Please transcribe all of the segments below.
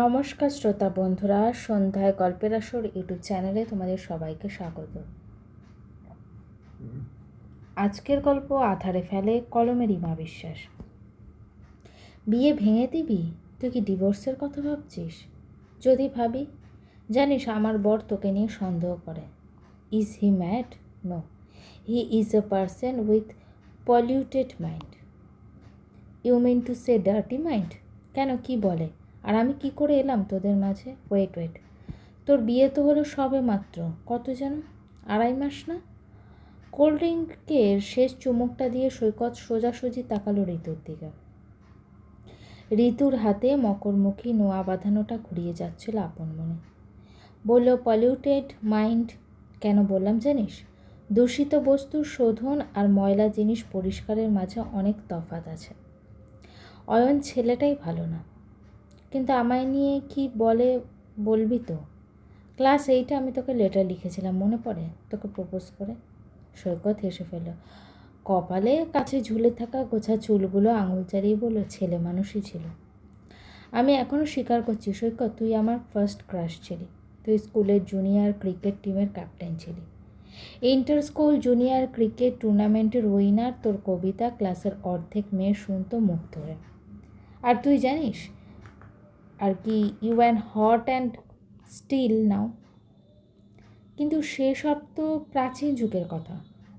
নমস্কার শ্রোতা বন্ধুরা, সন্ধ্যায় গল্পের আসর ইউটিউব চ্যানেলে তোমাদের সবাইকে স্বাগত। আজকের গল্প আধারে ফেলে কলমের ইমা বিশ্বাস বিয়ে ভেঙে দিবি? তুই কি ডিভোর্সের কথা ভাবছিস? যদি ভাবি, জানিস আমার বর তোকে নিয়ে সন্দেহ করে। Is he mad no he is a person with polluted mind you mean to say dirty mind কেন কি বলে? আর আমি কি করে এলাম তোদের মাঝে? ওয়েট ওয়েট তোর বিয়ে তো হলো সবে মাত্র। কত যেন? আড়াই মাস না? কোল্ড ড্রিঙ্কের শেষ চুমুকটা দিয়ে সৈকত সোজাসুজি তাকালো ঋতুর দিকে। ঋতুর হাতে মকরমুখী নোয়া বাঁধানোটা ঘুরিয়ে যাচ্ছিল আপন মনে। বলল পলিউটেড মাইন্ড কেন বললাম জানিস? দূষিত বস্তুর শোধন আর ময়লা জিনিস পরিষ্কারের মাঝে অনেক তফাত আছে। অয়ন ছেলেটাই ভালো না। কিন্তু আমায় নিয়ে কি বলে বলবি তো? ক্লাস এইটে আমি তোকে লেটার লিখেছিলাম, মনে পড়ে? তোকে প্রপোজ করে। সৈকত হেসে ফেল কপালে কাছে ঝুলে থাকা গোছা চুলগুলো আঙুল চালিয়ে বলল, ছেলে মানুষই ছিল। আমি এখনও স্বীকার করছি, সৈকত, তুই আমার ফার্স্ট ক্রাশ ছিলি। তুই স্কুলের জুনিয়র ক্রিকেট টিমের ক্যাপ্টেন ছিলি। ইন্টার স্কুল জুনিয়র ক্রিকেট টুর্নামেন্টের উইনার তোর কবিতা ক্লাসের অর্ধেক মেয়ে শুনতো মুখ ধরে। আর তুই জানিস আর কি you an hot and still now কিন্তু সেসব তো প্রাচীন যুগের কথা।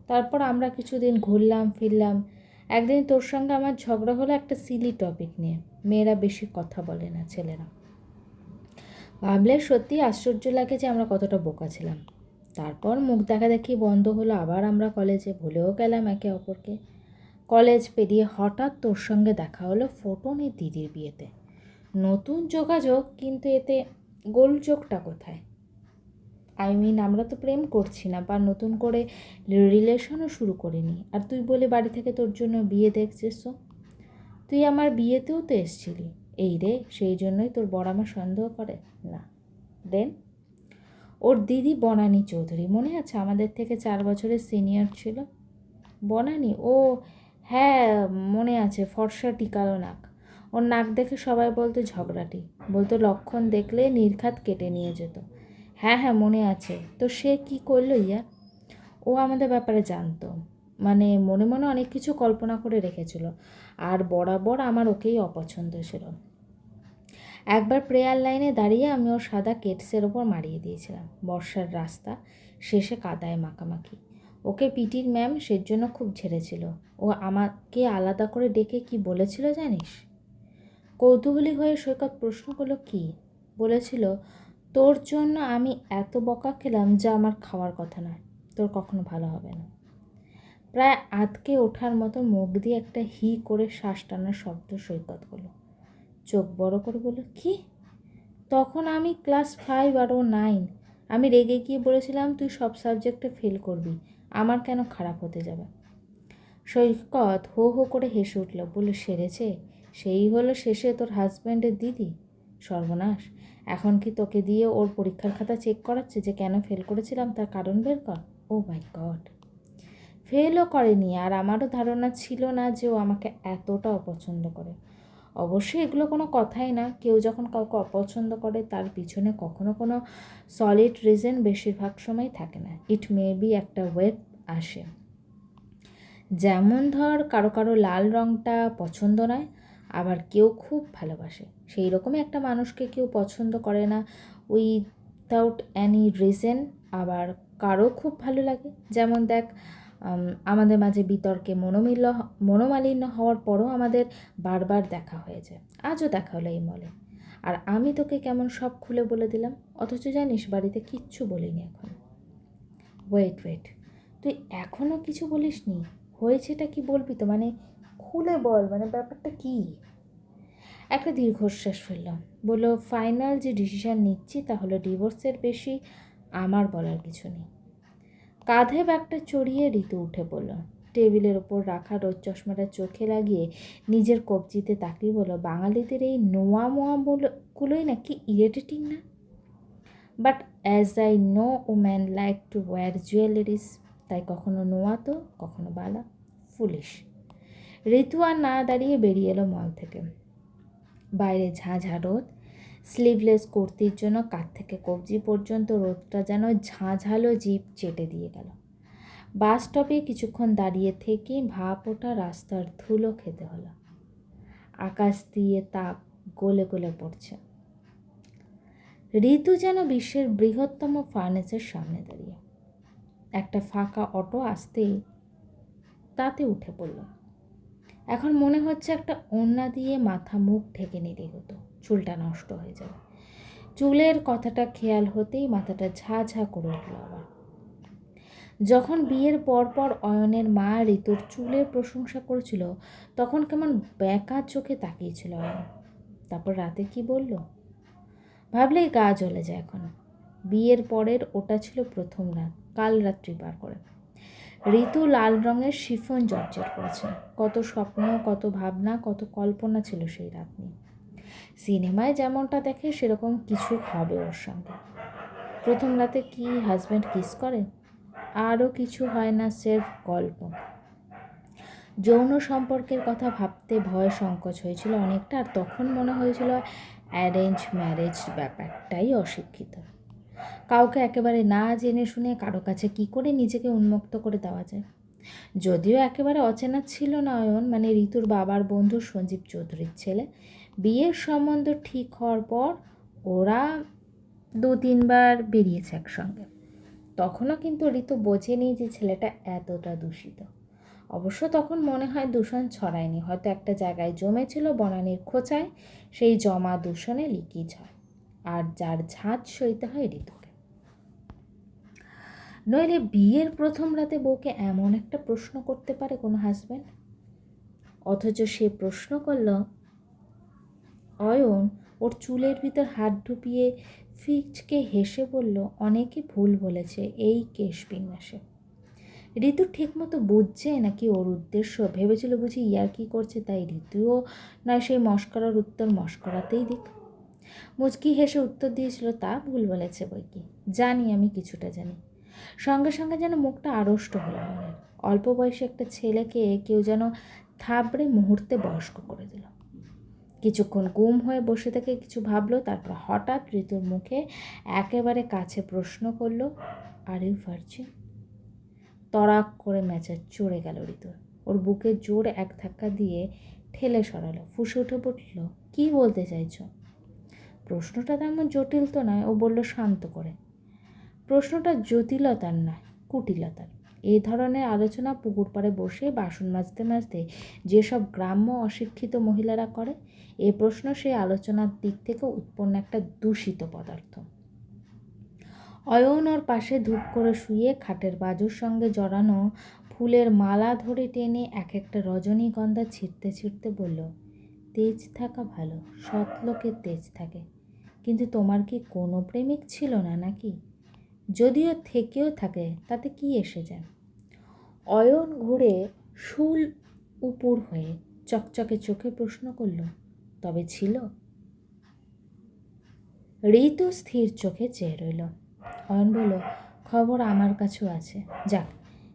তারপর আমরা কিছুদিন ঘুরলাম, ফিরলাম। একদিন তোর সঙ্গে আমার ঝগড়া হলো একটা সিলি টপিক নিয়ে। মেয়েরা বেশি কথা বলে না, ছেলেরা। ভাবলে সত্যি আশ্চর্য লাগে যে আমরা কতটা বোকা ছিলাম। তারপর মুখ দেখা দেখি বন্ধ হলো, আবার আমরা কলেজে ভুলেও গেলাম একে অপরকে। কলেজ পেরিয়ে হঠাৎ তোর সঙ্গে দেখা হলো ফোটনের দিদির বিয়েতে। নতুন যোগাযোগ, কিন্তু এতে গোলযোগটা কোথায়? আই মিন আমরা তো প্রেম করছি না, বা নতুন করে রিলেশনও শুরু করিনি। আর তুই বলে বাড়ি থেকে তোর জন্য বিয়ে দেখছিস? তুই আমার বিয়েতেও তো এসছিলি। এই রে, সেই জন্যই তোর বড় আমার সন্দেহ করে? না। দেন ওর দিদি বনানী চৌধুরী, মনে আছে আমাদের থেকে চার বছরের সিনিয়র ছিল? বনানী? ও হ্যাঁ মনে আছে, ফর্সা টিকালো নাক ওর নাক দেখে সবাই বলতো ঝগড়াটি। বলতো লক্ষণ দেখলে নির্ঘাত কেটে নিয়ে যেত। হ্যাঁ হ্যাঁ মনে আছে। তো সে কি করল ইয়া? ও আমাদের ব্যাপারে জানতো। মানে মনে মনে অনেক কিছু কল্পনা করে রেখেছিল। আর বরাবর আমার ওকেই অপছন্দ ছিল। একবার প্রেয়ার লাইনে দাঁড়িয়ে আমি ওর সাদা কেটসের ওপর মারিয়ে দিয়েছিলাম। বর্ষার রাস্তা, শেষে কাদায় মাখামাখি। ওকে পিটির ম্যাম সেজন্য খুব ঝেড়েছিল। ও আমাকে আলাদা করে ডেকে কি বলেছিল জানিস? কৌতূহলী হয়ে সৈকত প্রশ্ন করল, কি? বলেছিল, তোর জন্য আমি এত বকা খেলাম যা আমার খাওয়ার কথা নয়, তোর কখনো ভালো হবে না। প্রায় আতকে ওঠার মতো মুখ দিয়ে একটা হি করে শ্বাস টানার শব্দ সৈকত হলো চোখ বড় করে বলল, কি? তখন আমি ক্লাস ফাইভ আর ও নাইন, আমি রেগে গিয়ে বলেছিলাম, তুই সব সাবজেক্টে ফেল করবি, আমার কেন খারাপ হতে যাবে? সৈকত হো হো করে হেসে উঠল বলে সেরেছে? সেই হলো শেষে তোর হাজব্যান্ডের দিদি? সর্বনাশ। এখন কি তোকে দিয়ে ওর পরীক্ষার খাতা চেক করাচ্ছে যে কেন ফেল করেছিলাম তার কারণ বের কর? ও মাই গড ফেলও করেনি আর আমারও ধারণা ছিল না যে ও আমাকে এতটা অপছন্দ করে। অবশ্যই এগুলো কোনো কথাই না। কেউ যখন কাউকে অপছন্দ করে, তার পিছনে কখনো কোনো সলিড রিজন বেশিরভাগ সময় থাকে না। ইট মে বি একটা ওয়েব আসে। যেমন ধর, কারও কারও লাল রঙটা পছন্দ নয় আবার কেউ খুব ভালোবাসে। সেই রকমই একটা মানুষকে কেউ পছন্দ করে না। উইথাউট অ্যানি রিজন আবার কারও খুব ভালো লাগে। যেমন দেখ আমাদের মাঝে বিতর্কে মনোমিল্য মনোমালিন্য হওয়ার পরও আমাদের বারবার দেখা হয়েছে। আজও দেখা হলো এই মলে আর আমি তোকে কেমন সব খুলে বলে দিলাম, অথচ জানিস বাড়িতে কিচ্ছু বলিনি এখন। ওয়েট ওয়েট তুই এখনও কিছু বলিস নি হয়েছেটা কি বলবি তো? মানে খুলে বল মানে ব্যাপারটা কী? একটা দীর্ঘশ্বাস ফেললাম। বলল, ফাইনাল যে ডিসিশান নিচ্ছি তা হলো ডিভোর্সের বেশি আমার বলার কিছু নেই। কাঁধে ব্যাগটা চড়িয়ে ঋতু উঠে বলল টেবিলের ওপর রাখা রোদ চশমাটা চোখে লাগিয়ে নিজের কবজিতে তাকিয়ে বলল, বাঙালিদের এই নোয়া মোয়া গুলোই নাকি ইরিটেটিং না? But as I know O man like to wear jewelleries তাই কখনো নোয়া তো, কখনো বালা ফুলিশ ঋতু আর না দাঁড়িয়ে বেরিয়ে এলো মল থেকে। বাইরে ঝাঁঝা রোদ স্লিভলেস কুর্তির জন্য কাত থেকে কবজি পর্যন্ত রোদটা যেন ঝাঁঝালো জিপ চেটে দিয়ে গেল। বাস স্টপে কিছুক্ষণ দাঁড়িয়ে থেকে ভাপ ওঠা রাস্তার ধুলো খেতে হলো। আকাশ দিয়ে তাপ গলে গলে পড়ছে। ঋতু যেন বিশ্বের বৃহত্তম ফার্নেসের সামনে দাঁড়িয়ে। একটা ফাঁকা অটো আসতেই তাতে উঠে পড়ল। এখন মনে হচ্ছে একটা ওড়না দিয়ে মাথা মুখ ঢেকে নিতে হতো, চুলটা নষ্ট হয়ে যাবে। চুলের কথাটা খেয়াল হতেই মাথাটা ঝা ঝা করে উঠল আবার। যখন বিয়ের পরপর অয়নের মা ঋতুর চুলের প্রশংসা করেছিল, তখন কেমন ব্যাকা চোখে তাকিয়েছিল অয়ন। তারপর রাতে কি বলল? ভাবলেই গা জ্বলে যায় এখন। বিয়ের পরের ওটা ছিল প্রথম রাত, কাল রাত্রি পার করে। ঋতু লাল রঙের শিফন জর্জেট করেছে। কত স্বপ্ন, কত ভাবনা, কত কল্পনা ছিল সেই রাত নিয়ে। সিনেমায় যেমনটা দেখে, সেরকম কিছু হবে ওর সঙ্গে। প্রথম রাতে কি হাজব্যান্ড কিস করে? আরও কিছু হয় না সেলফ গল্প। যৌন সম্পর্কের কথা ভাবতে ভয় সংকোচ হয়েছিল অনেকটা, আর তখন মনে হয়েছিল অ্যারেঞ্জ ম্যারেজ ব্যাপারটাই অশিক্ষিত। কাউকে একেবারে না জেনে শুনে কারও কাছে কি করে নিজেকে উন্মুক্ত করে দেওয়া যায়? যদিও একেবারে অচেনা ছিল না অয়ন মানে ঋতুর বাবার বন্ধু সঞ্জীব চৌধুরীর ছেলে, বিয়ের সম্বন্ধ ঠিক হওয়ার পর ওরা দু তিনবার বেরিয়েছে একসঙ্গে। তখনও কিন্তু ঋতু বোঝেনি যে ছেলেটা এতটা দূষিত। অবশ্য তখন মনে হয় দূষণ ছড়ায়নি, হয়তো একটা জায়গায় জমেছিল বনানির খোঁচায়, সেই জমা দূষণে লিকিজ হয়। আর যার ঝাঁজ সইতে হয় ঋতুকে নইলে বিয়ের প্রথম রাতে বউকে এমন একটা প্রশ্ন করতে পারে কোনো হাজব্যান্ড অথচ সে প্রশ্ন করল, অয়ন, ওর চুলের ভিতর হাত ঢুপিয়ে ফিচকে হেসে বলল, অনেকে ভুল বলেছে, এই কেশ বিন্যাসে। ঋতু ঠিকমতো বুঝছে নাকি ওর উদ্দেশ্য? ভেবেছিল বুঝি ইয়ার কি করছে, তাই ঋতুও নয়, সেই মস্করার উত্তর মস্করাতেই দিক। মুচকি হেসে উত্তর দিয়েছিল, তা ভুল বলেছে বই কি? জানি আমি কিছুটা জানি। সঙ্গে সঙ্গে যেন মুখটা আড়ষ্ট হলো অনেক অল্প বয়সে একটা ছেলেকে কেউ যেন থাবড়ে মুহূর্তে বয়স্ক করে দিল। কিছুক্ষণ গুম হয়ে বসে থেকে কিছু ভাবলো, তারপর হঠাৎ ঋতুর মুখে একেবারে কাছে প্রশ্ন করল আর ইউ ভার্জিন তরাক করে ম্যাচার চড়ে গেল ঋতুর। ওর বুকে জোর এক ধাক্কা দিয়ে ঠেলে সরালো, ফুসে উঠে পড়ল কী বলতে চাইছ? প্রশ্নটা তেমন জটিল তো নয়, ও বলল শান্ত করে। প্রশ্নটা জটিলতার নয়, কুটিলতার। এই ধরনের আলোচনা পুকুর পাড়ে বসে, বাসন মাজতে মাজতে যেসব গ্রাম্য অশিক্ষিত মহিলারা করে, এ প্রশ্ন সেই আলোচনার দিক থেকে উৎপন্ন একটা দূষিত পদার্থ। অয়ন ওর পাশে ধূপ করে শুয়ে খাটের বাজুর সঙ্গে জড়ানো ফুলের মালা ধরে টেনে এক একটা রজনীগন্ধা ছিঁড়তে ছিঁড়তে বলল তেজ থাকা ভালো, সৎ লোকের তেজ থাকে। কিন্তু তোমার কি কোনো প্রেমিক ছিল না নাকি? যদিও থেকেও থাকে, তাতে কি এসে যায়? অয়ন ঘুরে শুল উপুর হয়ে চকচকে চোখে প্রশ্ন করল, তবে ছিল? ঋতু স্থির চোখে চেয়ে রইল। অয়ন বলল, খবর আমার কাছেও আছে। যাক,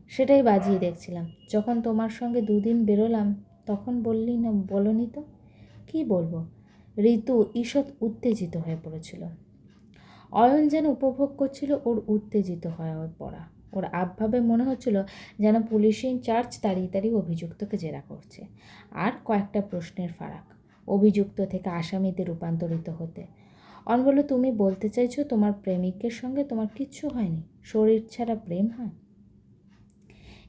সেটাই বাজিয়ে দেখছিলাম। যখন তোমার সঙ্গে দুদিন বেরোলাম, তখন বললি না, বলনি তো? কী বলব? ঋতু ঈষৎ উত্তেজিত হয়ে পড়েছিল। অয়ন যেন উপভোগ করছিল, ওর উত্তেজিত হয়ে পড়া। ওর আবভাবে মনে হচ্ছিল যেন পুলিশ ইনচার্জ তাড়িয়ে অভিযুক্তকে জেরা করছে। আর কয়েকটা প্রশ্নের ফারাক। অভিযুক্ত থেকে আসামিতে রূপান্তরিত হতে। অন বলল, তুমি বলতে চাইছো তোমার প্রেমিকের সঙ্গে তোমার কিচ্ছু হয়নি? শরীর ছাড়া প্রেম হয়?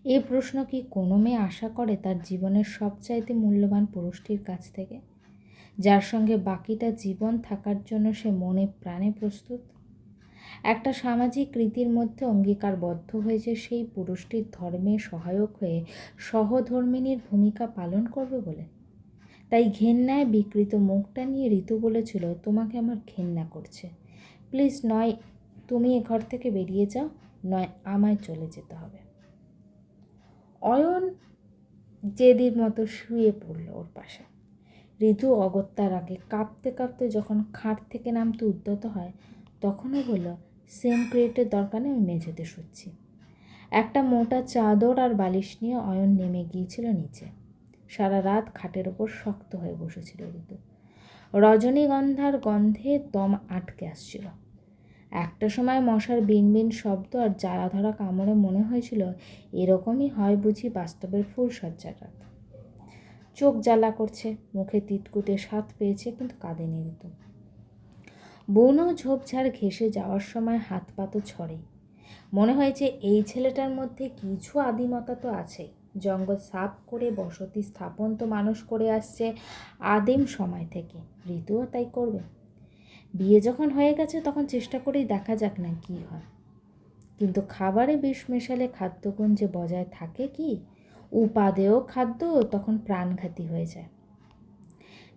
এই প্রশ্ন কি কোনো মেয়ে আশা করে তার জীবনের সবচাইতে মূল্যবান পুরুষটির কাছ থেকে? যার সঙ্গে বাকিটা জীবন থাকার জন্য সে মনে প্রাণে প্রস্তুত। একটা সামাজিক রীতির মধ্যে অঙ্গীকারবদ্ধ হয়েছে সেই পুরুষটির ধর্মে সহায়ক হয়ে সহধর্মিনীর ভূমিকা পালন করবে বলে। তাই ঘেন্নায় বিকৃত মুখটা নিয়ে ঋতু বলেছিল, তোমাকে আমার ঘেন্না করছে। প্লিজ নয়, তুমি এ ঘর থেকে বেরিয়ে যাও, নয়, আমায় চলে যেতে হবে। অয়ন জেদির মতো শুয়ে পড়ল ওর পাশে। ঋতু অগত্যার আগে কাঁপতে কাঁপতে যখন খাট থেকে নামতে উদ্যত হয়, তখনও বলল সেম ক্রিয়েটের দরকার আমি মেঝেতে শুচ্ছি। একটা মোটা চাদর আর বালিশ নিয়ে অয়ন নেমে গিয়েছিল নিচে। সারা রাত খাটের ওপর শক্ত হয়ে বসেছিল ঋতু। রজনীগন্ধার গন্ধে দম আটকে আসছিল। একটা সময় মশার বিনবিন শব্দ আর জ্বালা ধরা কামড়ে মনে হয়েছিল, এরকমই হয় বুঝি বাস্তবের ফুলসজ্জার রাত। চোখ জ্বালা করছে। মুখে তিতকুটে স্বাদ পেয়েছে, কিন্তু কাঁদেনি ঋতু। বনও ঝোপঝাড় ঘেসে যাওয়ার সময় হাত পাতো ছড়ে মনে হয়েছে এই ছেলেটার মধ্যে কিছু আদিমতা তো আছে জঙ্গল সাফ করে বসতি স্থাপন তো মানুষ করে আসছে আদিম সময় থেকে। ঋতুও তাই করবে। বিয়ে যখন হয়ে গেছে, তখন চেষ্টা করেই দেখা যাক না কি হয়। কিন্তু খাবারে বিষ মেশালে খাদ্যগুণ যে বজায় থাকে কি? উপাদেয় খাদ্য তখন প্রাণঘাতী হয়ে যায়।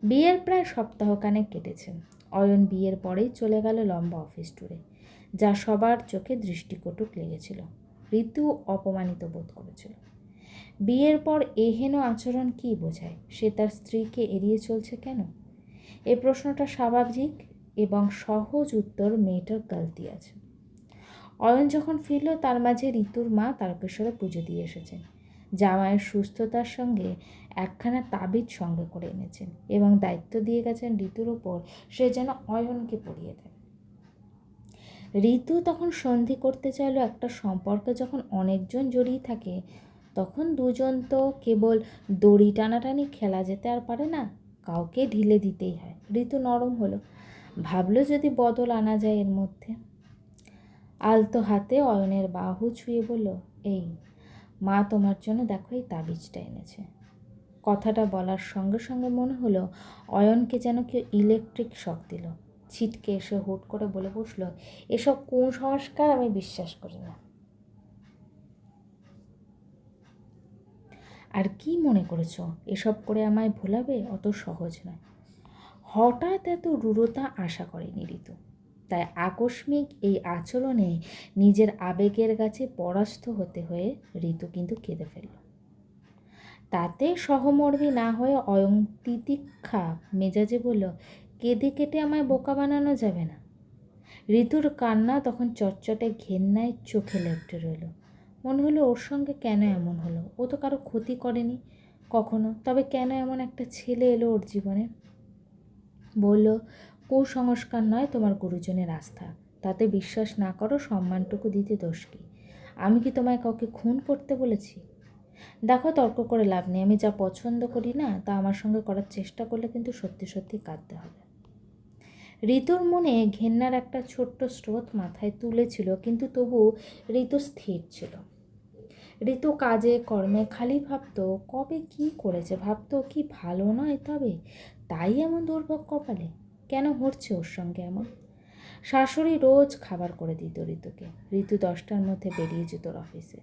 বিয়ের প্রায় সপ্তাহখানেক কেটেছে। অয়ন বিয়ের পরেই চলে গেল লম্বা অফিস ট্যুরে, যা সবার চোখে দৃষ্টিকটুক লেগেছিল। ঋতু অপমানিত বোধ করেছিল। বিয়ের পর এহেন আচরণ কি বোঝায়? সে তার স্ত্রীকে এড়িয়ে চলছে কেন? এ প্রশ্নটা স্বাভাবিক এবং সহজ উত্তর মেয়েটার গালতি আছে। অয়ন যখন ফিরল, তার মাঝে ঋতুর মা তারকেশ্বরে পুজো দিয়ে এসেছেন। জামাইয়ের সুস্থতার সঙ্গে একখানা তাবিজ সঙ্গে করে এনেছেন এবং দায়িত্ব দিয়ে গেছেন ঋতুর ওপর, সে যেন অয়নকে পড়িয়ে দেয়। ঋতু তখন সন্ধি করতে চাইলো একটা সম্পর্কে যখন অনেকজন জড়িয়ে থাকে, তখন দুজন তো কেবল দড়ি টানাটানি খেলা যেতে আর পারে না, কাউকে ঢিলে দিতেই হয়। ঋতু নরম হলো, ভাবলো যদি বদল আনা যায় এর মধ্যে। আলতো হাতে অয়নের বাহু ছুঁয়ে বলল, এই মা তোমার জন্য দেখো এই তাবিজটা এনেছে। কথাটা বলার সঙ্গে সঙ্গে মনে হলো অয়নকে যেন কেউ ইলেকট্রিক শক দিল। ছিটকে এসে হুট করে বলে বসল, এসব কুসংস্কার আমি বিশ্বাস করি না। আর কি মনে করেছ? এসব করে আমায় ভোলাবে? অত সহজ নয়। হঠাৎ এত রূঢ়তা আশা করেনি, ঋতু। তাই আকস্মিক এই আচরণে নিজের আবেগের কাছে পরাস্ত হতে হয়ে ঋতু কিন্তু কেঁদে ফেলল। তাতে সহমর্মী না হয়ে অয়ং তিতিক্ষা মেজাজে বলল, কেঁদে কেটে আমায় বোকা বানানো যাবে না। ঋতুর কান্না তখন চটচটে ঘেন্নায় চোখে লেপটে রইল। মনে হলো ওর সঙ্গে কেন এমন হলো? ও তো কারও ক্ষতি করেনি, কখনো। তবে কেন এমন একটা ছেলে এলো ওর জীবনে? বলল কুসংস্কার নয় তোমার গুরুজনের আস্থা। তাতে বিশ্বাস না করো, সম্মানটুকু দিতে দোষ কি? আমি কি তোমায় কাউকে খুন করতে বলেছি? দেখো, তর্ক করে লাভ নেই। আমি যা পছন্দ করি না, তা আমার সঙ্গে করার চেষ্টা করলে কিন্তু সত্যি সত্যি কাঁদতে হবে। ঋতুর মনে ঘেন্নার একটা ছোট্ট স্রোত মাথায় তুলেছিল, কিন্তু তবু ঋতু স্থির ছিল। ঋতু কাজে, কর্মে খালি ভাবতো, কবে কি করেছে? ভাবতো কি ভালো নয় তবে? তাই এমন দুর্ভোগ কপালে। কেন হচ্ছে ওর সঙ্গে এমন? শাশুড়ি রোজ খাবার করে দিত ঋতুকে। ঋতু দশটার মধ্যে বেরিয়ে যেত অফিসে।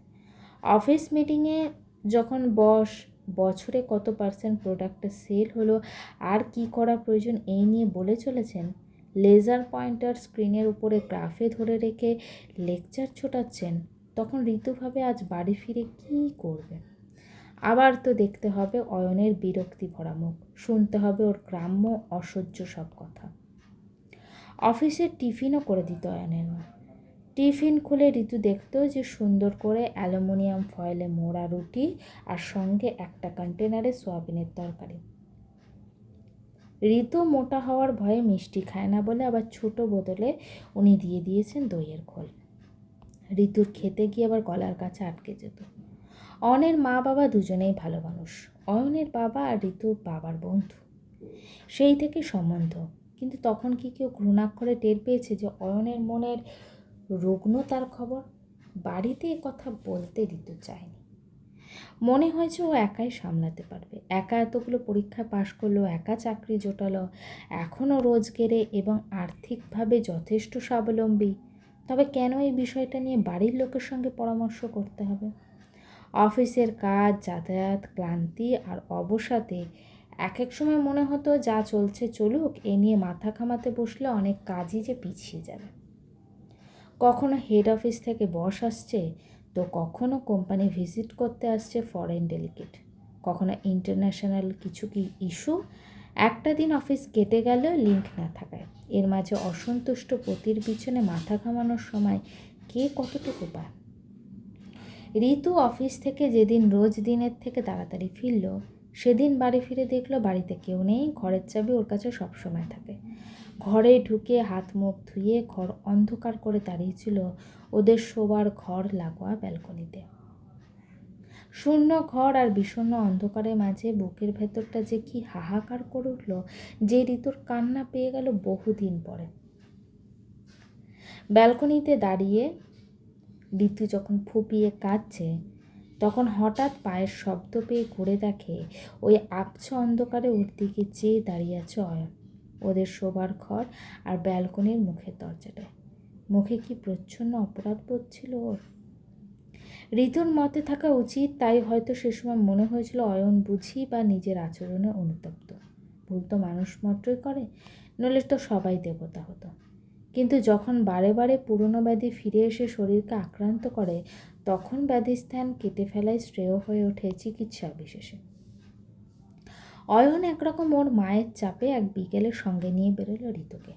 অফিস মিটিংয়ে যখন বস, বছরে কত পার্সেন্ট প্রোডাক্টের সেল হলো, আর কি করা প্রয়োজন এই নিয়ে বলে চলেছেন লেজার পয়েন্টার স্ক্রিনের উপরে গ্রাফে ধরে রেখে লেকচার ছোটাচ্ছেন, তখন ঋতুভাবে আজ বাড়ি ফিরে কী করবে? আবার তো দেখতে হবে অয়নের বিরক্তি ভরা মুখ। শুনতে হবে ওর গ্রাম্য অসহ্য সব কথা। অফিসের টিফিনও করে দিত অয়নের মা। টিফিন খুলে ঋতু দেখত যে সুন্দর করে অ্যালুমিনিয়াম ফয়েলে মোড়া রুটি আর সঙ্গে একটা কন্টেনারে সোয়াবিনের তরকারি। ঋতু মোটা হওয়ার ভয়ে মিষ্টি খায় না বলে আবার ছোট বোতলে উনি দিয়ে দিয়েছেন দইয়ের খোল। ঋতুর খেতে গিয়ে আবার গলার কাছে আটকে যেত। অনের মা বাবা দুজনেই ভালো মানুষ। অয়নের বাবা আর ঋতুর বাবার বন্ধু। সেই থেকে সম্বন্ধ। কিন্তু তখন কি কেউ ঘৃণাক্ষরে টের পেয়েছে যে অয়নের মনের রুগ্নতার খবর? বাড়িতে কথা বলতে ঋতু চায়নি। মনে হয়েছে ও একাই সামলাতে পারবে। একা এতগুলো পরীক্ষা পাশ করল, একা চাকরি জোটালো এখনও রোজগেরে এবং আর্থিকভাবে যথেষ্ট স্বাবলম্বী। তবে কেন এই বিষয়টা নিয়ে বাড়ির লোকের সঙ্গে পরামর্শ করতে হবে? অফিসের কাজ, যাতায়াত ক্লান্তি আর অবসাদে। এক এক সময় মনে হতো যা চলছে চলুক, এ নিয়ে মাথা খামাতে বসলে অনেক কাজই যে পিছিয়ে যাবে। কখনো হেড অফিস থেকে বস আসছে, তো কখনো কোম্পানি ভিজিট করতে আসছে ফরেন ডেলিগেট কখনো ইন্টারন্যাশনাল কিছু কি ইস্যু একটা দিন অফিস কেটে গেল লিঙ্ক না থাকায়। এর মাঝে অসন্তুষ্ট পতির পিছনে মাথা ঘামানোর সময় কে কতটুকু পায়? ঋতু অফিস থেকে যেদিন রোজ দিনের থেকে তাড়াতাড়ি ফিরল, সেদিন বাড়ি ফিরে দেখল বাড়িতে কেউ নেই, ঘরের চাবি ওর কাছে সবসময় থাকে। ঘরে ঢুকে হাত মুখ ধুয়ে ঘর অন্ধকার করে দাঁড়িয়েছিল ওদের শোবার ঘর লাগোয়া ব্যালকনিতে। শূন্য ঘর আর বিষণ্ণ অন্ধকারের মাঝে বুকের ভেতরটা যে কি হাহাকার করে উঠল, যে ঋতুর কান্না পেয়ে গেল বহুদিন পরে। ব্যালকনিতে দাঁড়িয়ে ঋতু যখন ফুপিয়ে কাঁদছে, তখন হঠাৎ পায়ের শব্দ পেয়ে ঘুরে দেখে ওই আবছা অন্ধকারে ওর দিকে চেয়ে দাঁড়িয়ে আছে অয়ন। ওদের শোবার ঘর আর ব্যালকনির মুখের দরজাটায় মুখে কি প্রচ্ছন্ন অপরাধ বোধ ছিল ওর? ঋতুর মতে থাকা উচিত, তাই হয়তো সে সময় মনে হয়েছিল অয়ন বুঝি বা নিজের আচরণে অনুতপ্ত। ভুল তো মানুষ মাত্রই করে, নইলে তো সবাই দেবতা হতো। কিন্তু যখন বারে বারে পুরনো ব্যাধি ফিরে এসে শরীরকে আক্রান্ত করে, তখন ব্যাধিস্থান কেটে ফেলায় শ্রেয় হয়ে ওঠে চিকিৎসা বিশেষে অয়ন একরকম ওর মায়ের চাপে এক বিকেলের সঙ্গে নিয়ে বেরোলো ঋতুকে।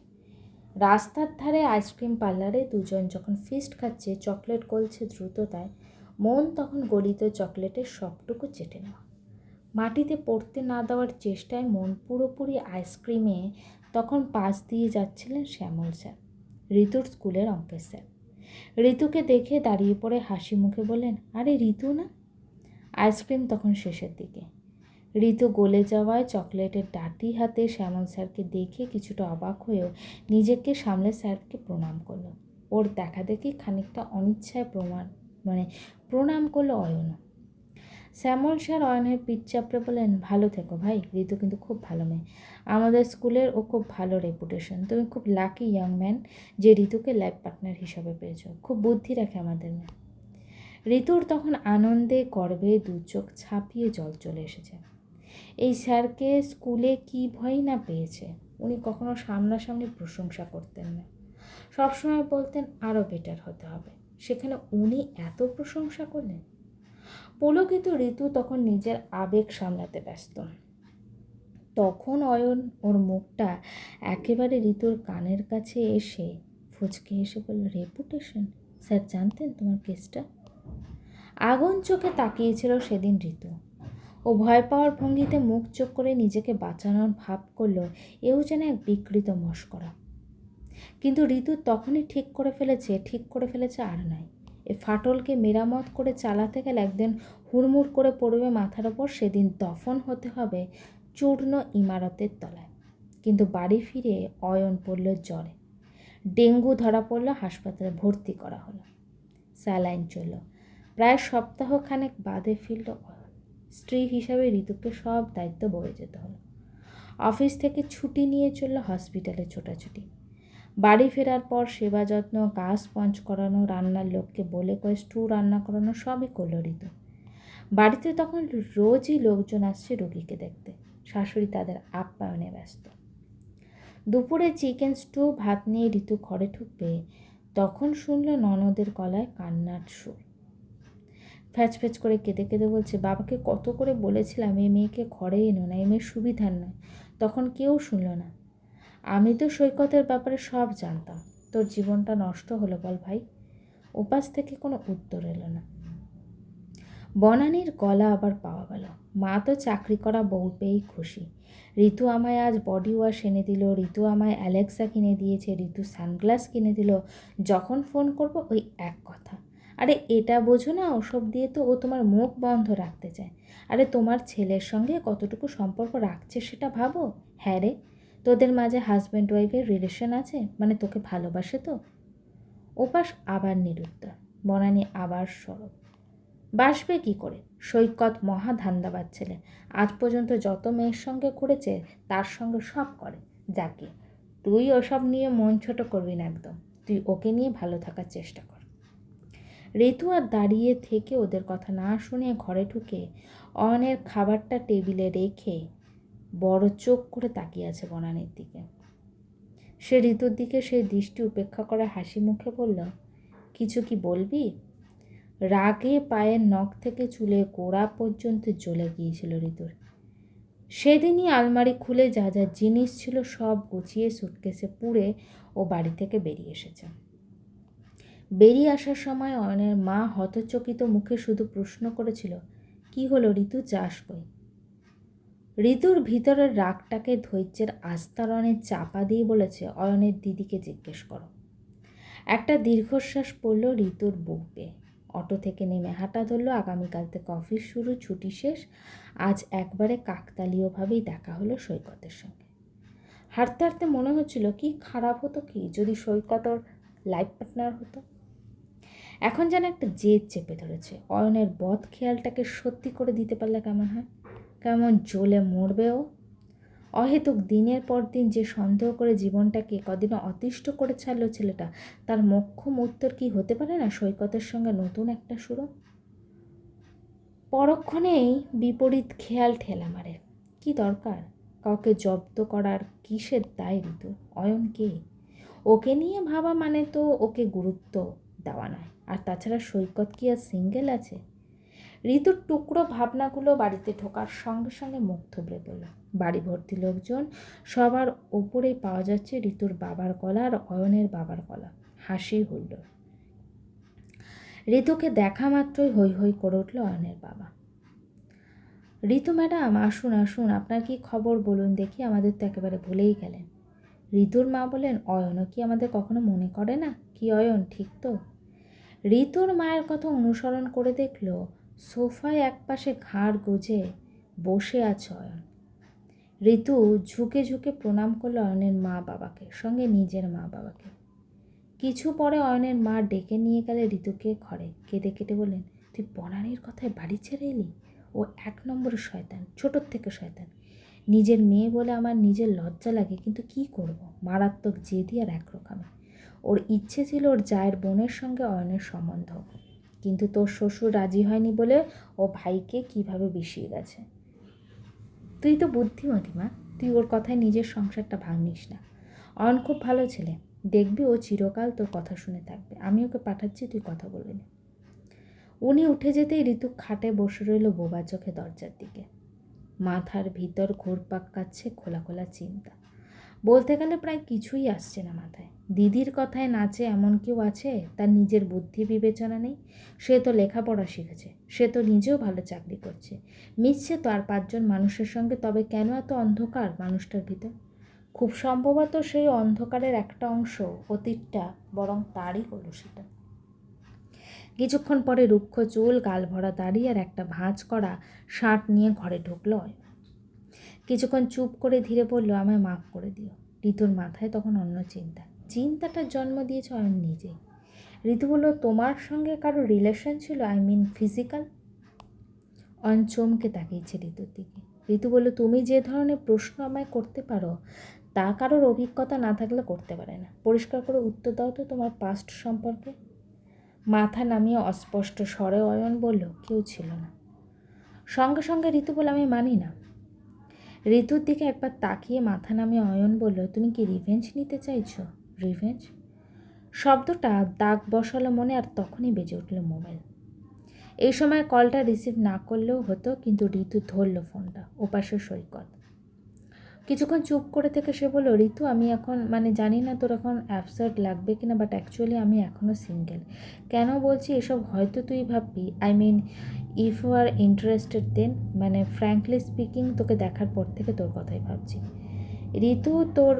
রাস্তার ধারে আইসক্রিম পার্লারে দুজন যখন ফিস্ট খাচ্ছে, চকলেট গলছে দ্রুততায়, মন তখন গলিত চকলেটের সবটুকু চেটে নেওয়া। মাটিতে পড়তে না দেওয়ার চেষ্টায় মন পুরোপুরি আইসক্রিমে তখন পাশ দিয়ে যাচ্ছিলেন শ্যামল স্যার। ঋতুর স্কুলের অঙ্কের স্যার ঋতুকে দেখে দাঁড়িয়ে পড়ে হাসি মুখে বললেন, আরে ঋতু না? আইসক্রিম তখন শেষের দিকে। ঋতু গলে যাওয়ায় চকলেটের ডাটি হাতে শ্যামল স্যারকে দেখে কিছুটা অবাক হয়েও নিজেকে সামলে স্যারকে প্রণাম করল। ওর দেখা দেখি খানিকটা অনিচ্ছায় প্রমাণ মানে প্রণাম করল অয়ন। শ্যামল স্যার অয়নের পিঠ চাপড়ে বলেন ভালো থেকো ভাই, ঋতু কিন্তু খুব ভালো মেয়ে। আমাদের স্কুলের ও খুব ভালো রেপুটেশন তুমি খুব লাকি ইয়াং ম্যান যে ঋতুকে লাইফ পার্টনার হিসাবে পেয়েছ। খুব বুদ্ধি রাখে আমাদের মেয়ে ঋতুর তখন আনন্দে, গর্বে দু চোখ ছাপিয়ে জল চলে এসেছে। এই স্যারকে স্কুলে কি ভয় না পেয়েছে, উনি কখনো সামনাসামনি প্রশংসা করতেন না। সবসময় বলতেন আরও বেটার হতে হবে। সেখানে উনি এত প্রশংসা করলেন। পুলকিত ঋতু তখন নিজের আবেগ সামলাতে ব্যস্ত। তখন অয়ন ওর মুখটা একেবারে ঋতুর কানের কাছে এসে ফুচকে এসে বলল রেপুটেশন স্যার, জানতেন তোমার কেসটা? আগুন চোখে তাকিয়েছিল সেদিন ঋতু। ও ভয় পাওয়ার ভঙ্গিতে মুখ চোখ করে নিজেকে বাঁচানোর ভাব করল এও যেন এক বিকৃত মস্করা। কিন্তু ঋতু তখনই ঠিক করে ফেলেছে, ঠিক করে ফেলেছে আর নয় এ ফাটলকে মেরামত করে চালাতে গেলে একদিন হুড়মুড় করে পড়বে মাথার ওপর, সেদিন দফন হতে হবে চূর্ণ ইমারতের তলায়। কিন্তু বাড়ি ফিরে অয়ন পড়ল জ্বরে। ডেঙ্গু ধরা পড়ল, হাসপাতালে ভর্তি করা হলো। স্যালাইন চলল। প্রায় সপ্তাহখানেক বাদে ফিরল অয়ন। স্ত্রী হিসাবে ঋতুকে সব দায়িত্ব বয়ে যেতে হলো। অফিস থেকে ছুটি নিয়ে চলল হসপিটালে ছোটাছুটি। বাড়ি ফেরার পর সেবা যত্ন গাছ পঞ্চ করানো, রান্নার লোককে বলে কয়ে স্টু রান্না করানো সবই করল ঋতু। বাড়িতে তখন রোজই লোকজন আসছে রোগীকে দেখতে। শাশুড়ি তাদের আপ্যায়নে ব্যস্ত। দুপুরে চিকেন স্টু, ভাত নিয়ে ঋতু ঘরে ঢুকবে, তখন শুনল ননদের গলায় কান্নার সুর। ফ্যাচ ফ্যাচ করে কেঁদে কেঁদে বলছে, বাবাকে কত করে বলেছিলাম, এই মেয়েকে ঘরে এনো না, এই মেয়ের সুবিধার নয়। তখন কেউ শুনল না। আমি তো সৈকতের ব্যাপারে সব জানতাম। তোর জীবনটা নষ্ট হলো বল ভাই। উপাস থেকে কোনো উত্তর এলো না। বনানির গলা আবার পাওয়া গেল। মা তো চাকরি করা বউ পেয়েই খুশি। ঋতু আমায় আজ বডি ওয়াশ এনে দিল, ঋতু আমায় অ্যালেক্সা কিনে দিয়েছে, ঋতু সানগ্লাস কিনে দিল। যখন ফোন করব ওই এক কথা। আরে এটা বোঝো না, ওসব দিয়ে তো ও তোমার মুখ বন্ধ রাখতে চায়। আরে তোমার ছেলের সঙ্গে কতটুকু সম্পর্ক রাখছে সেটা ভাবো? হ্যাঁ রে। তোদের মাঝে হাজব্যান্ড ওয়াইফের রিলেশন আছে? মানে তোকে ভালোবাসে তো? ওপাস আবার নিরুত্তর। বনানি আবার সরব। বাসবে কি করে? সৈকত মহা ধান্দাবাদ ছেলে। আজ পর্যন্ত যত মেয়ের সঙ্গে করেছে তার সঙ্গে সব করে। যাকে, তুই ওসব নিয়ে মন ছোট করবি না একদম। তুই ওকে নিয়ে ভালো থাকার চেষ্টা কর। ঋতু আর দাঁড়িয়ে থেকে ওদের কথা না শুনে ঘরে ঢুকে অয়নের খাবারটা টেবিলে রেখে বড় চোখ করে তাকিয়ে আছে বনানির দিকে। সে ঋতুর দিকে সেই দৃষ্টি উপেক্ষা করে হাসি মুখে বলল, কিছু কি বলবি? রাগে পায়ের নখ থেকে চুলে গোড়া পর্যন্ত জ্বলে গিয়েছিল ঋতুর। সেদিনই আলমারি খুলে যা যা জিনিস ছিল সব গুছিয়ে সুটকেসে পুড়ে ও বাড়ি থেকে বেরিয়ে এসেছে। বেরিয়ে আসার সময় অয়নের মা হতচকিত মুখে শুধু প্রশ্ন করেছিল, কি হলো ঋতু চাষ কই? ঋতুর ভিতরের রাগটাকে ধৈর্যের আস্তরণে চাপা দিয়ে বলেছে অয়নের দিদিকে জিজ্ঞেস করো। একটা দীর্ঘশ্বাস পড়ল ঋতুর বুকে অটো থেকে নেমে হাঁটা ধরলো। আগামীকাল থেকে অফিস শুরু, ছুটি শেষ। আজ একবারে কাকতালীয়ভাবেই দেখা হলো সৈকতের সঙ্গে। হাঁটতে হাঁটতে মনে হচ্ছিল, কি খারাপ হতো কি? যদি সৈকত ওর লাইফ পার্টনার হতো। এখন যেন একটা জেদ চেপে ধরেছে। অয়নের বধ খেয়ালটাকে সত্যি করে দিতে পারলে কেমন হয়? কেমন জ্বলে মরবে ও? অহেতুক দিনের পর দিন যে সন্দেহ করে জীবনটাকে কদিনও অতিষ্ঠ করে ছাড়লো ছেলেটা, তার মক্ষম উত্তর কি হতে পারে না সৈকতের সঙ্গে নতুন একটা শুরু পরক্ষণেই বিপরীত খেয়াল ঠেলা মারে কি দরকার? কাউকে জব্দ করার কিসের দায় ঋতু? অয়ন কে? ওকে নিয়ে ভাবা মানে তো ওকে গুরুত্ব দেওয়া নয়। আর তাছাড়া সৈকত কি আর সিঙ্গেল আছে? ঋতুর টুকরো ভাবনাগুলো বাড়িতে ঢোকার সঙ্গে সঙ্গে মুখ থুবড়ে পড়ল। বাড়ি ভর্তি লোকজন। সবার ওপরেই পাওয়া যাচ্ছে ঋতুর বাবার কলা আর অয়নের বাবার কলা। হাসি হইল ঋতুকে দেখা মাত্রই হৈ হৈ করে উঠল অয়নের বাবা। ঋতু ম্যাডাম, আসুন আসুন, আপনার কি খবর বলুন দেখি, আমাদের তো একেবারে ভুলেই গেলেন। ঋতুর মা বলেন, অয়নও কি আমাদের কখনো মনে করে না? কি অয়ন, ঠিক তো? ঋতুর মায়ের কথা অনুসরণ করে দেখল, সোফায় একপাশে ঘাড় গুজে বসে আছে অয়ন। ঋতু ঝুঁকে ঝুঁকে প্রণাম করল অয়নের মা বাবাকে, সঙ্গে নিজের মা বাবাকে। কিছু পরে অয়নের মা ডেকে নিয়ে গেলে ঋতুকে ঘরে। কেঁদে কেটে বললেন, তুই পড়ানির কথায় বাড়ি ছেড়ে এলি? ও এক নম্বরের শয়তান, ছোটোর থেকে শয়তান। নিজের মেয়ে বলে আমার নিজের লজ্জা লাগে, কিন্তু কি করব? মারাত্মক জেদি আর একরকমে। ওর ইচ্ছে ছিল ওর জায়ের বোনের সঙ্গে অয়নের সম্বন্ধ। কিন্তু তোর শ্বশুর রাজি হয়নি বলে ও ভাইকে কীভাবে বিষিয়ে গেছে? তুই তো বুদ্ধিমতী মা। তুই ওর কথায় নিজের সংসারটা ভাঙিস না। অন খুব ভালো ছেলে। দেখবি ও চিরকাল তোর কথা শুনে থাকবে। আমি ওকে পাঠাচ্ছি, তুই কথা বলে নে। উনি উঠে যেতেই ঋতু খাটে বসে রইল বোবা চোখে দরজার দিকে। মাথার ভিতর ঘোরপাক কাচ্ছে খোলা খোলা চিন্তা। বলতে গেলে প্রায় কিছুই আসছে না মাথায়। দিদির কথায় নাচে এমন কেউ আছে? তার নিজের বুদ্ধি বিবেচনা নেই। সে তো লেখাপড়া শিখেছে। সে তো নিজেও ভালো চাকরি করছে। মিশছে তো আর পাঁচজন মানুষের সঙ্গে, তবে কেন এত অন্ধকার মানুষটার ভিতর? খুব সম্ভবত সেই অন্ধকারের একটা অংশ, অতীতটা, বরং তারই কলুষিত কিছুক্ষণ পরে রুক্ষ চুল, গাল ভরা দাড়ি আর একটা ভাঁজ করা শার্ট নিয়ে ঘরে ঢুকলো কিছুক্ষণ চুপ করে ধীরে বলল, আমায় মাফ করে দিও। ঋতুর মাথায় তখন অন্য চিন্তা। চিন্তাটার জন্ম দিয়েছে অয়ন নিজেই ঋতু বলল, তোমার সঙ্গে কারও রিলেশন ছিল? আই মিন ফিজিক্যাল অয়ন চমকে তাকিয়েছে ঋতুর দিকে। ঋতু বলল, তুমি যে ধরনের প্রশ্ন আমায় করতে পারো, তা কারোর অভিজ্ঞতা না থাকলে করতে পারে না। পরিষ্কার করে উত্তর দাও তো তোমার পাস্ট সম্পর্কে। মাথা নামিয়ে অস্পষ্ট স্বরে অয়ন বলল, কেউ ছিল না। সঙ্গে সঙ্গে ঋতু বলে আমি মানি না। ঋতুর দিকে একবার তাকিয়ে মাথা নামিয়ে অয়ন বলল, তুমি কি রিভেঞ্জ নিতে চাইছো? রিভেঞ্জ শব্দটা দাগ বসালো মনে আর তখনই বেজে উঠল মোবাইল। এই সময় কলটা রিসিভ না করলেও হতো, কিন্তু ঋতু ধরল ফোনটা ওপাশে সৈকত। কিছুক্ষণ চুপ করে থেকে সে বলল, ঋতু, আমি এখন মানে জানি না তোর এখন অ্যাবসার্ট লাগবে কিনা বাট অ্যাকচুয়ালি আমি এখনও সিঙ্গেল কেন বলছি এসব হয়তো তুই ভাববি। I mean if you are interested then মানে ফ্র্যাঙ্কলি স্পিকিং তোকে দেখার পর থেকে তোর কথাই ভাবছি। ঋতু, তোর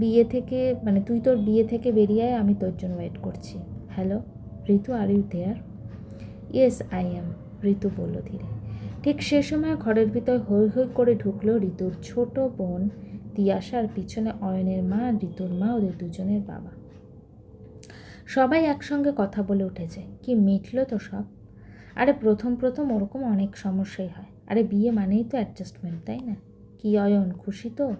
বিয়ে থেকে মানে তুই তোর বিয়ে থেকে বেরিয়ে আয়, আমি তোর জন্য ওয়েট করছি। Hello Ritu are you there yes I am Ritu বলল ধীরে। ঠিক সে সময় ঘরের ভিতর হৈ হৈ করে ঢুকলো ঋতুর ছোট বোন তিয়াসার পিছনে অয়নের মা, ঋতুর মা, ওদের দুজনের বাবা। সবাই একসঙ্গে কথা বলে উঠেছে, কি মিটলো তো সব? আরে প্রথম প্রথম ওরকম অনেক সমস্যাই হয়। আরে বিয়ে মানেই তো অ্যাডজাস্টমেন্ট তাই না? কি অয়ন, খুশি তো?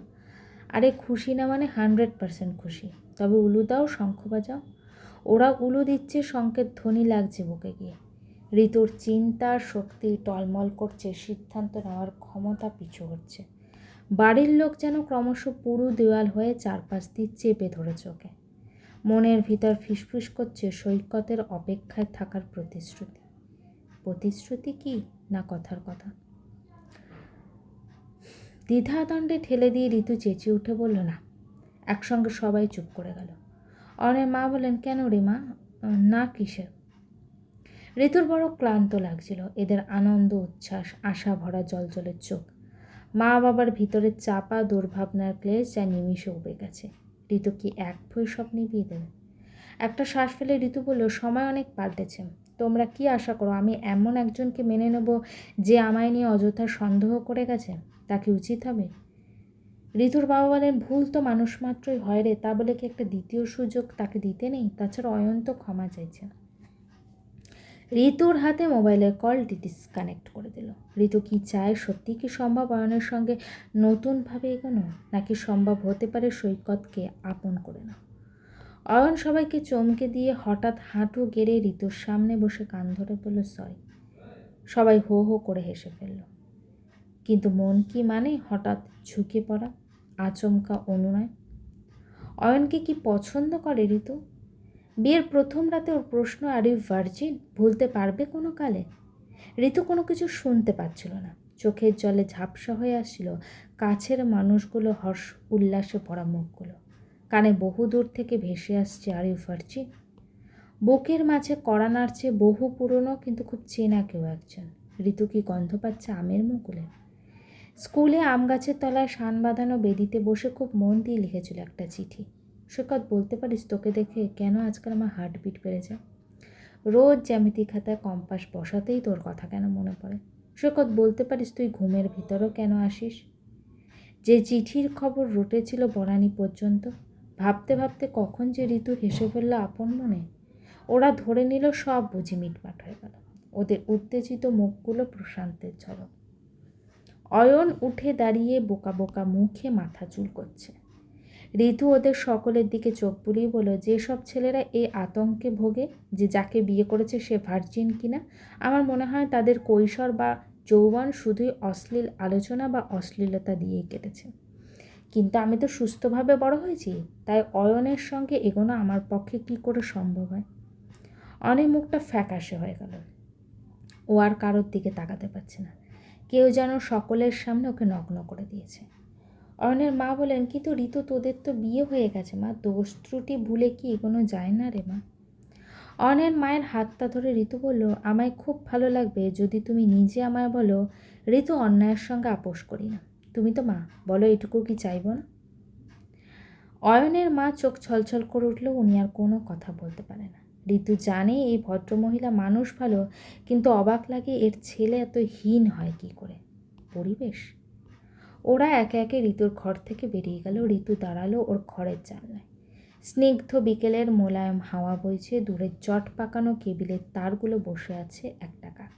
আরে খুশি না মানে হান্ড্রেড পারসেন্ট খুশি। তবে উলু দাও, শঙ্খ বাজাও। ওরা উলু দিচ্ছে শঙ্কের ধ্বনি লাগছে বুকে গিয়ে। ঋতুর চিন্তার শক্তি টলমল করছে, সিদ্ধান্ত নেওয়ার ক্ষমতা পিছু হচ্ছে। বাড়ির লোক যেন ক্রমশ পুরু দেওয়াল হয়ে চারপাশ দিয়ে চেপে ধরেছে ওকে মনের ভিতর ফিসফিস করছে সৈকতের অপেক্ষায় থাকার প্রতিশ্রুতি। প্রতিশ্রুতি কি না কথার কথা? দ্বিধাদণ্ডে ঠেলে দিয়ে ঋতু চেঁচিয়ে উঠে বলল, না। একসঙ্গে সবাই চুপ করে গেল। অনের মা বলেন কেন রে মা? না কিসের? ঋতুর বড় ক্লান্ত লাগছিল। এদের আনন্দ, উচ্ছ্বাস, আশা ভরা জলজলের চোখ। মা বাবার ভিতরে চাপা দুর্ভাবনার ক্লেশ যা নিমিষে উবে গেছে। ঋতু কি এক ভই সব নিভিয়ে দেবে? একটা শ্বাস ফেলে ঋতু বলল, সময় অনেক পাল্টেছে। তোমরা কি আশা করো, আমি এমন একজনকে মেনে নেব যে আমায় নিয়ে অযথা সন্দেহ করে গেছে? তা কি উচিত হবে? ঋতুর বাবা বলেন, ভুল তো মানুষ মাত্রই হয় রে, তা বলে কি একটা দ্বিতীয় সুযোগ তাকে দিতে নেই? তাছাড়া অয়ন্ত ক্ষমা চাইছে। ঋতুর হাতে মোবাইলের কলটি ডিসকানেক্ট করে দিল। ঋতু কি চায় সত্যি কি সম্ভব অয়নের সঙ্গে নতুনভাবে এগোনো, নাকি সম্ভব হতে পারে সৈকতকে আপন করে না? অয়ন সবাইকে চমকে দিয়ে হঠাৎ হাঁটু গেড়ে ঋতুর সামনে বসে কান ধরে বলল, সরি। সবাই হো হো করে হেসে ফেলল। কিন্তু মন কি মানে হঠাৎ ঝুঁকে পড়া, আচমকা অনুনয়? অয়নকে কি পছন্দ করে ঋতু? বিয়ের প্রথম রাতে ওর প্রশ্ন আর ইউ ভার্জিন ভুলতে পারবে কোনো কালে? ঋতু কোনো কিছু শুনতে পাচ্ছিল না। চোখের জলে ঝাপসা হয়ে আসছিল কাছের মানুষগুলো হর্ষ উল্লাসে ভরা মুখগুলো। কানে বহু দূর থেকে ভেসে আসছে আর ইউ ভার্জিন বুকের মাঝে কড়া নাড়ছে বহু পুরনো কিন্তু খুব চেনা কেউ একজন। ঋতু কি গন্ধ পাচ্ছে আমের মুকুলে? স্কুলে আম গাছের তলায় শান বাঁধানো বেদিতে বসে খুব মন দিয়ে লিখেছিল একটা চিঠি। সৈকত বলতে পারিস তোকে দেখে কেন আজকাল আমার হার্টবিট বেড়ে যায়? রোজ জ্যামিতি খাতায় কম্পাস বসাতেই তোর কথা কেন মনে পড়ে? সৈকত বলতে পারিস তুই ঘুমের ভিতরও কেন আসিস? যে চিঠির খবর রটেছিল বনানি পর্যন্ত, ভাবতে ভাবতে কখন যে ঋতু হেসে ফেলল আপন মনে, ওরা ধরে নিল সব বুঝি মিটমাট হয়ে গেল। ওদের উত্তেজিত মুখগুলো প্রশান্তের ঝলক। অয়ন উঠে দাঁড়িয়ে বোকা বোকা মুখে মাথা চুল করছে। ঋতু ওদের সকলের দিকে চোখ বুলিয়ে বলল যেসব ছেলেরা এই আতঙ্কে ভোগে, যে যাকে বিয়ে করেছে সে ভার্জিন কিনা আমার মনে হয় তাদের কৈশোর বা যৌবন শুধুই অশ্লীল আলোচনা বা অশ্লীলতা দিয়েই কেটেছে। কিন্তু আমি তো সুস্থভাবে বড় হয়েছি, তাই অয়নের সঙ্গে এগোনো আমার পক্ষে কী করে সম্ভব হয়? অনেক মুখটা ফ্যাকাশে হয়ে গেল। ও আর কারোর দিকে তাকাতে পারছে না। কেউ যেন সকলের সামনে ওকে নগ্ন করে দিয়েছে। অয়নের মা বলেন, কিন্তু ঋতু, তোদের তো বিয়ে হয়ে গেছে মা, দোষ ত্রুটি ভুলে কি এগোনো যায় না রে মা? অয়নের মায়ের হাতটা ধরে ঋতু বলল, আমায় খুব ভালো লাগবে যদি তুমি নিজে আমায় বলো, ঋতু অন্যায়ের সঙ্গে আপোষ করি না। তুমি তো মা, বলো এটুকু কি চাইব না? অয়নের মা চোখ ছলছল করে উঠলেও উনি আর কোনো কথা বলতে পারে না। ঋতু জানে এই ভদ্রমহিলা মানুষ ভালো, কিন্তু অবাক লাগে এর ছেলে এত হীন হয় কি করে? পরিবেশ? ওরা একে একে ঋতুর ঘর থেকে বেরিয়ে গেল। ঋতু দাঁড়াল ওর ঘরের জানলায়। স্নিগ্ধ বিকেলের মোলায়েম হাওয়া বইছে, দূরে চট পাকানো কেবিলের তারগুলো বসে আছে একটা কাক।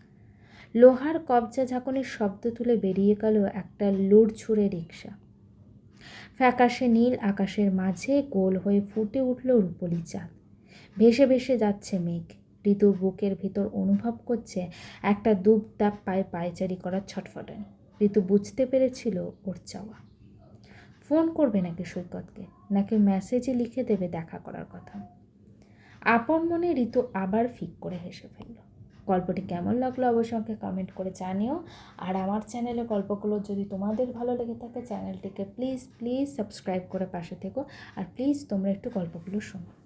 লোহার কবজা ঝাঁকুনির শব্দ তুলে বেরিয়ে গেল একটা লুড় ছুঁড়ে রিক্সা ফ্যাকাশে নীল আকাশের মাঝে গোল হয়ে ফুটে উঠল রূপলি চাঁদ। ভেসে ভেসে যাচ্ছে মেঘ। ঋতুর বুকের ভিতর অনুভব করছে একটা দুপ দাপ পায়ে পায়চারি করার ছটফটানি। ঋতু বুঝতে পেরেছিল ওর চাওয়া। ফোন করবে নাকি সৈকতকে নাকি মেসেজে লিখে দেবে দেখা করার কথা? আপন মনে ঋতু আবার ফিক করে হেসে ফেলল। গল্পটি কেমন লাগল অবশ্যই আমাকে কমেন্ট করে জানিও। আর আমার চ্যানেলে গল্পগুলো যদি তোমাদের ভালো লেগে থাকে চ্যানেলটিকে প্লিজ প্লিজ সাবস্ক্রাইব করে পাশে থেকো। আর প্লিজ তোমরা একটু গল্পগুলো শোনো।